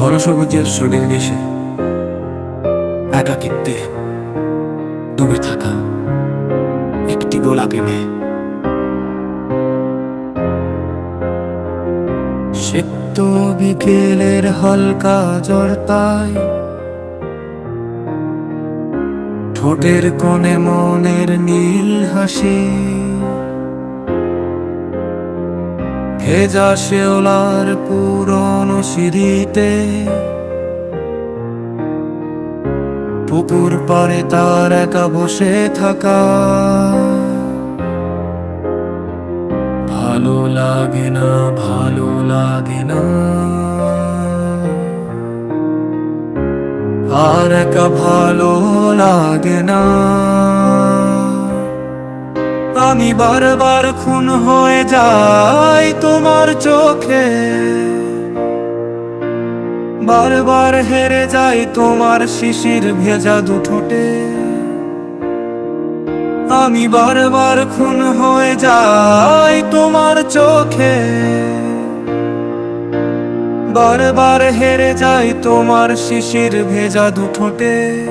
ঘন সবুজের শরীর ঘেসে একাকিত্বে ডুবে থাকা একটি গোলাপি মেয়ে। শ্বেত বিকেলের হালকা জড়তায় ঠোঁটের কোণে মনের নীল হাসি। ভেজা শেওলার পুরনো সিঁড়িতে পুকুর পাড়ে তার একা বসে থাকা। ভালো লাগে না, ভালো লাগে না। আর একা ভালো লাগে না। আমি বারবার খুন হয়ে যাই তোমার চোখে। বারবার হেরে যাই তোমার শিশির ভেজা দুঠোঁটে। আমি বারবার খুন হয়ে যাই তোমার চোখে। বারবার হেরে যাই তোমার শিশির ভেজা দুঠোঁটে।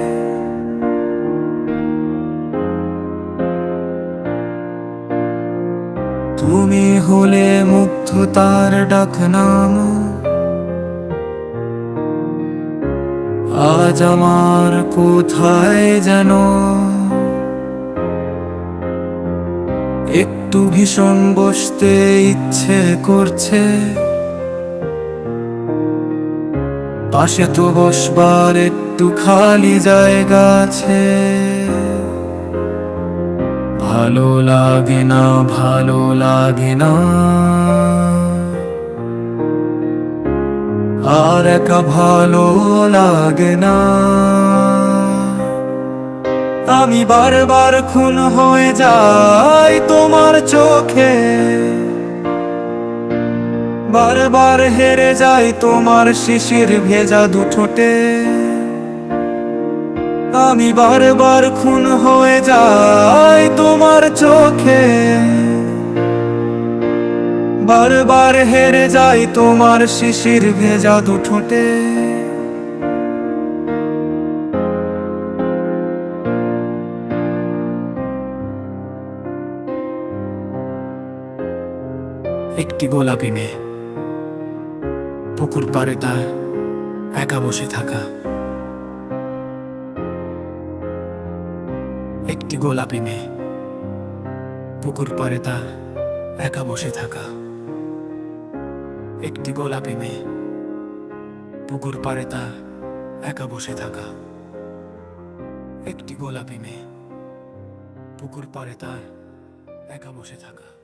তুমি হলে মুগ্ধতার ডাক নাম আজ আমার কোথায় যেন একটু ভীষণ বসতে ইচ্ছে করছে। পাশে তো বসবার একটু খালি জায়গা আছে। ভালো লাগে না, ভালো লাগে না। আর একা ভালো লাগে না। আমি বারবার খুন হয়ে যাই তোমার চোখে। বারবার হেরে যাই তোমার শিশির ভেজা দুঠোঁটে। আমি বারবার খুন হয়ে যাই তোমার চোখে। বারবার হেরে যাই তোমার শিশির ভেজা দুঠোঁটে। একটি গোলাপি মেয়ে, পুকুর পাড়ে তার একা বসে থাকা। একটি গোলাপি মেয়ে, পুকুর পাড়ে তার একা বসে থাকা। একটি গোলাপি মেয়ে। পুকুর পাড়ে তা একা বসে থাকা। একটি গোলাপি মেয়ে। পুকুর পাড়ে তার একা বসে থাকা।